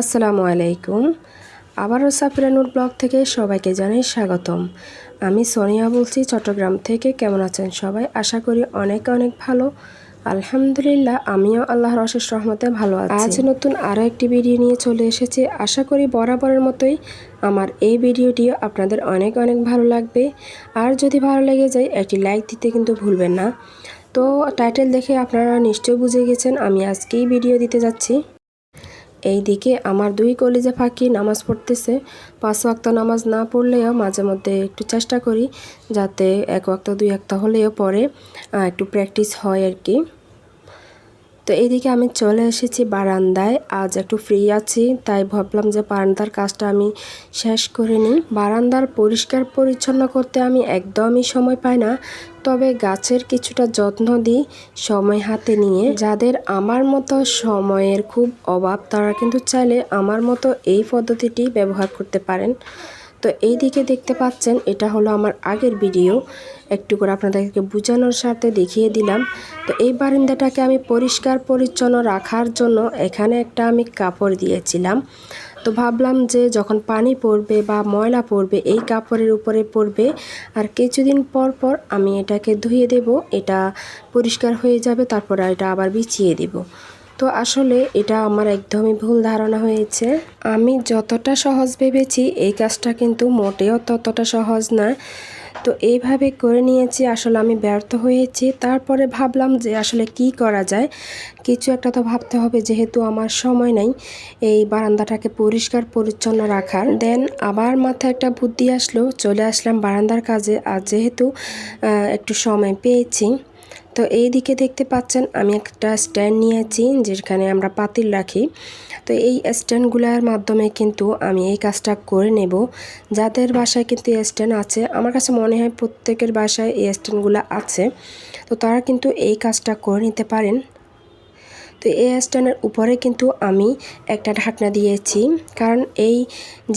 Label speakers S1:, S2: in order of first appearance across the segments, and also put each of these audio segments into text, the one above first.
S1: আসসালামু আলাইকুম। আবারও সাফিরানুর ব্লগ থেকে সবাইকে জানাই স্বাগতম। আমি সোনিয়া বলছি, চট্টগ্রাম থেকে। কেমন আছেন সবাই? আশা করি অনেক অনেক ভালো। আলহামদুলিল্লাহ, আমিও আল্লাহর অশেষ রহমতে ভালো আছি। আজ নতুন আরও একটি ভিডিও নিয়ে চলে এসেছি। আশা করি বরাবরের মতোই আমার এই ভিডিওটিও আপনাদের অনেক অনেক ভালো লাগবে। আর যদি ভালো লেগে যায়, একটি লাইক দিতে কিন্তু ভুলবেন না। তো টাইটেল দেখে আপনারা নিশ্চয়ই বুঝে গেছেন, আমি আজকেই ভিডিও দিতে যাচ্ছি। এই দিকে আমার দুই কলিজা ফাঁকি নামাজ পড়তেছে। পাঁচ ওয়াক্ত নামাজ না পড়লেও মাঝে মধ্যে একটু চেষ্টা করি যাতে এক ওয়াক্ত, দুই ওয়াক্ত হলেও পরে একটু প্র্যাকটিস হয় আর কি। তো এইদিকে আমি চলে এসেছি বারান্দায়, আজ একটু ফ্রি আছি, তাই ভাবলাম যে বারান্দার কাজটা আমি শেষ করে নিই। বারান্দার পরিষ্কার পরিচ্ছন্ন করতে আমি একদমই সময় পাই না, তবে গাছের কিছুটা যত্ন দিই সময় হাতে নিয়ে। যাদের আমার মতো সময়ের খুব অভাব, তারা কিন্তু চাইলে আমার মতো এই পদ্ধতিটি ব্যবহার করতে পারেন। তো এই দিকে দেখতে পাচ্ছেন, এটা হলো আমার আগের ভিডিও। একটু করে আপনাদেরকে বোঝানোর সাথে দেখিয়ে দিলাম। তো এই বারিন্দাটাকে আমি পরিষ্কার পরিচ্ছন্ন রাখার জন্য এখানে একটা আমি কাপড় দিয়েছিলাম। তো ভাবলাম যে যখন পানি পড়বে বা ময়লা পড়বে, এই কাপড়ের উপরে পড়বে। আর কিছুদিন পর পর আমি এটাকে ধুয়ে দেব, এটা পরিষ্কার হয়ে যাবে, তারপর এটা আবার বিছিয়ে দেব। তো আসলে এটা আমার একদমই ভুল ধারণা হয়েছে। আমি যতটা সহজ ভেবেছি, এই কাজটা কিন্তু মোটেও ততটা সহজ না। তো এইভাবে করে নিয়েছি, আসলে আমি ব্যর্থ হয়েছি। তারপরে ভাবলাম যে আসলে কি করা যায়? কিছু একটা তো ভাবতে হবে, যেহেতু আমার সময় নাই, এই বারান্দাটাকে পরিষ্কার পরিচ্ছন্ন রাখার। দেন আবার মাথায় একটা বুদ্ধি আসলো, চলে আসলাম বারান্দার কাজে। আর যেহেতু একটু সময় পেয়েছি তো এই দিকে দেখতে পাচ্ছেন, আমি একটা স্ট্যান্ড নিয়েছি যেখানে আমরা পাতিল রাখি। তো এই স্ট্যান্ডগুলোর মাধ্যমে কিন্তু আমি এই কাজটা করে নেব। যাদের বাসায় কিন্তু এই স্ট্যান্ড আছে, আমার কাছে মনে হয় প্রত্যেকের বাসায় এই স্ট্যান্ডগুলো আছে। তো তারা কিন্তু এই কাজটা করে নিতে পারেন। তো এই স্ট্যান্ডের উপরে কিন্তু আমি একটা ঢাকনা দিয়েছি। কারণ এই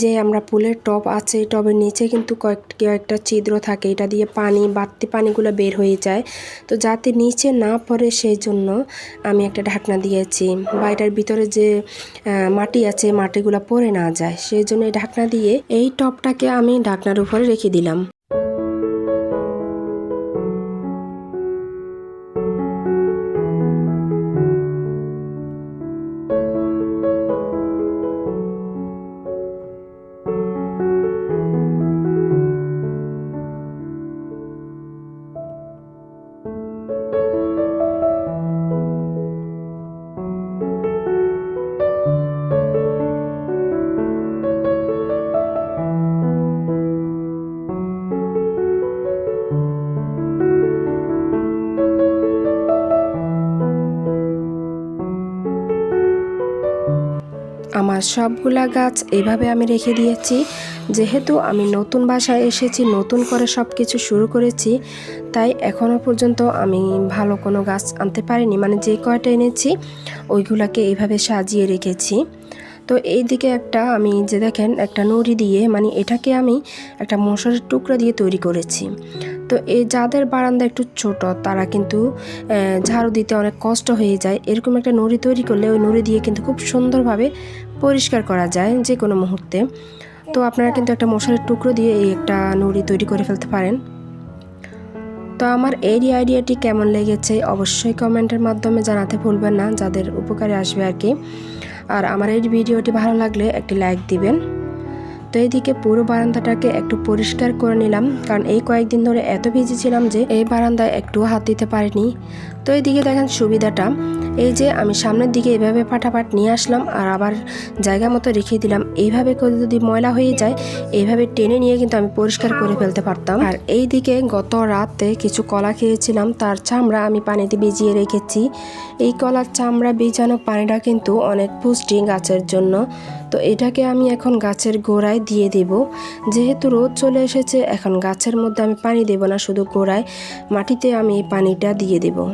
S1: যে আমরা পুলের টব আছে টবের নিচে কিন্তু কয়েক, কয়েকটা ছিদ্র থাকে। এটা দিয়ে পানি, বাড়তি পানিগুলো বের হয়ে যায়। তো যাতে নিচে না পড়ে সেই জন্য আমি একটা ঢাকনা দিয়েছি বা এটার ভিতরে যে মাটি আছে, মাটিগুলো পড়ে না যায়। সেই জন্য এই ঢাকনা দিয়ে এই টবটাকে আমি ঢাকনার উপরে রেখে দিলাম। আমার সবগুলা গাছ এভাবে আমি রেখে দিয়েছি। যেহেতু আমি নতুন বাসায় এসেছি, নতুন করে সব কিছু শুরু করেছি, তাই এখনও পর্যন্ত আমি ভালো কোনো গাছ আনতে পারিনি। মানে যে কয়টা এনেছি, ওইগুলাকে এভাবে সাজিয়ে রেখেছি। তো এই দিকে একটা আমি যে দেখেন একটা নড়ি দিয়ে মানে এটাকে আমি একটা মশারের টুকরা দিয়ে তৈরি করেছি। তো এই যাদের বারান্দা একটু ছোট, তারা কিন্তু ঝাড়ু দিতে অনেক কষ্ট হয়ে যায়। এরকম একটা নড়ি তৈরি করলে ওই নড়ি দিয়ে কিন্তু খুব সুন্দরভাবে পরিষ্কার করা যায় যে কোনো মুহূর্তে। তো আপনারা কিন্তু একটা মশারের টুকরো দিয়ে এই একটা নড়ি তৈরি করে ফেলতে পারেন। তো আমার এই আইডিয়াটি কেমন লেগেছে অবশ্যই কমেন্টের মাধ্যমে জানাতে ভুলবেন না, যাদের উপকারে আসবে আর কি। আর আমার এই ভিডিওটি ভালো লাগলে একটি লাইক দিবেন। তো এইদিকে পুরো বারান্দাটাকে একটু পরিষ্কার করে নিলাম, কারণ এই কয়েকদিন ধরে এত ভিজি ছিলাম যে এই বারান্দায় একটু হাত দিতে পারিনি। তো এইদিকে দেখেন সুবিধাটা এই যে আমি সামনের দিকে এভাবে ফাটাফাট নিয়ে আসলাম আর আবার জায়গা মতো রেখে দিলাম। এইভাবে করে যদি ময়লা হয়ে যায়, এইভাবে টেনে নিয়ে কিন্তু আমি পরিষ্কার করে ফেলতে পারতাম। আর এই দিকে গত রাতে কিছু কলা খেয়েছিলাম, তার চামড়া আমি পানিতে ভিজিয়ে রেখেছি। এই কলার চামড়া ভিজানো পানিটা কিন্তু অনেক পুষ্টি গাছের জন্য। তো এটাকে আমি এখন গাছের গোড়ায় দিয়ে দেব। যেহেতু রোদ চলে এসেছে, এখন গাছের মধ্যে আমি পানি দেব না, শুধু গোড়ায় মাটিতে আমি এই পানিটা দিয়ে দেবো।